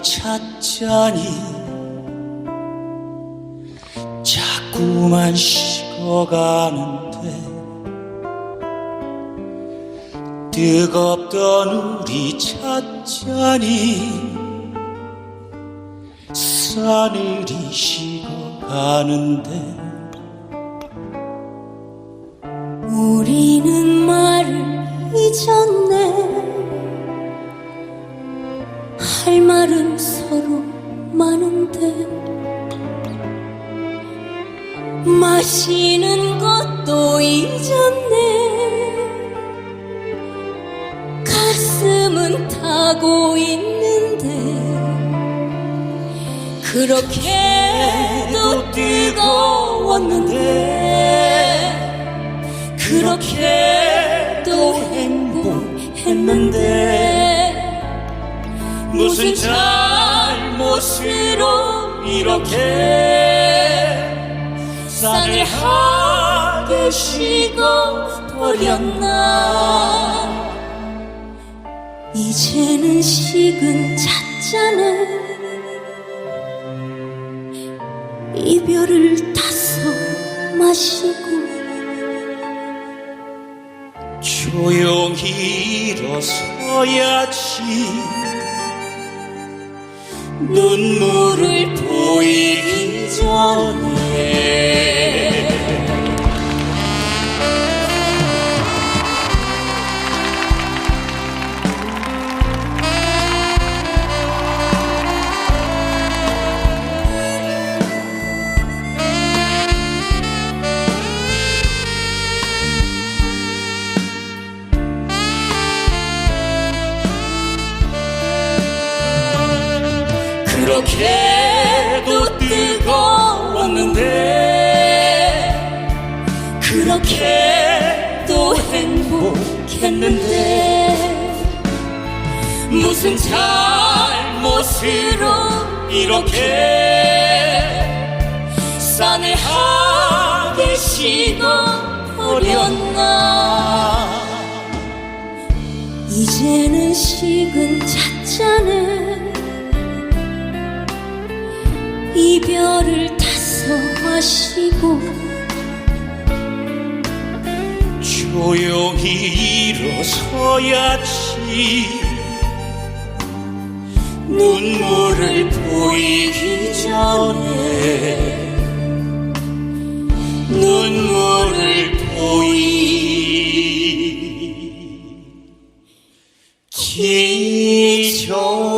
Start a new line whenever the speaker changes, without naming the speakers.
찾자니 자꾸만 식어가는데 뜨겁던 우리 찾자니 싸늘히 식어가는데
우리는 많은데 마시는 것도 잊었네. 가슴은 타고 있는데 그렇게도 뜨거웠는데 그렇게도 행복했는데
무슨 잘 못으로 이렇게
싸늘하게 식어 버렸나? 이제는 식은 찻잔에 이별을 타서 마시고
조용히 일어서야지 눈물을 보이기 전에 그렇게도 뜨거웠는데
그렇게도 행복했는데
무슨 잘못으로 이렇게 싸늘하게 식어버렸나?
이제는 식은 찻 이별을 타서 마시고
조용히 일어서야지. 눈물을 보이기 전에 눈물을 보이기 전에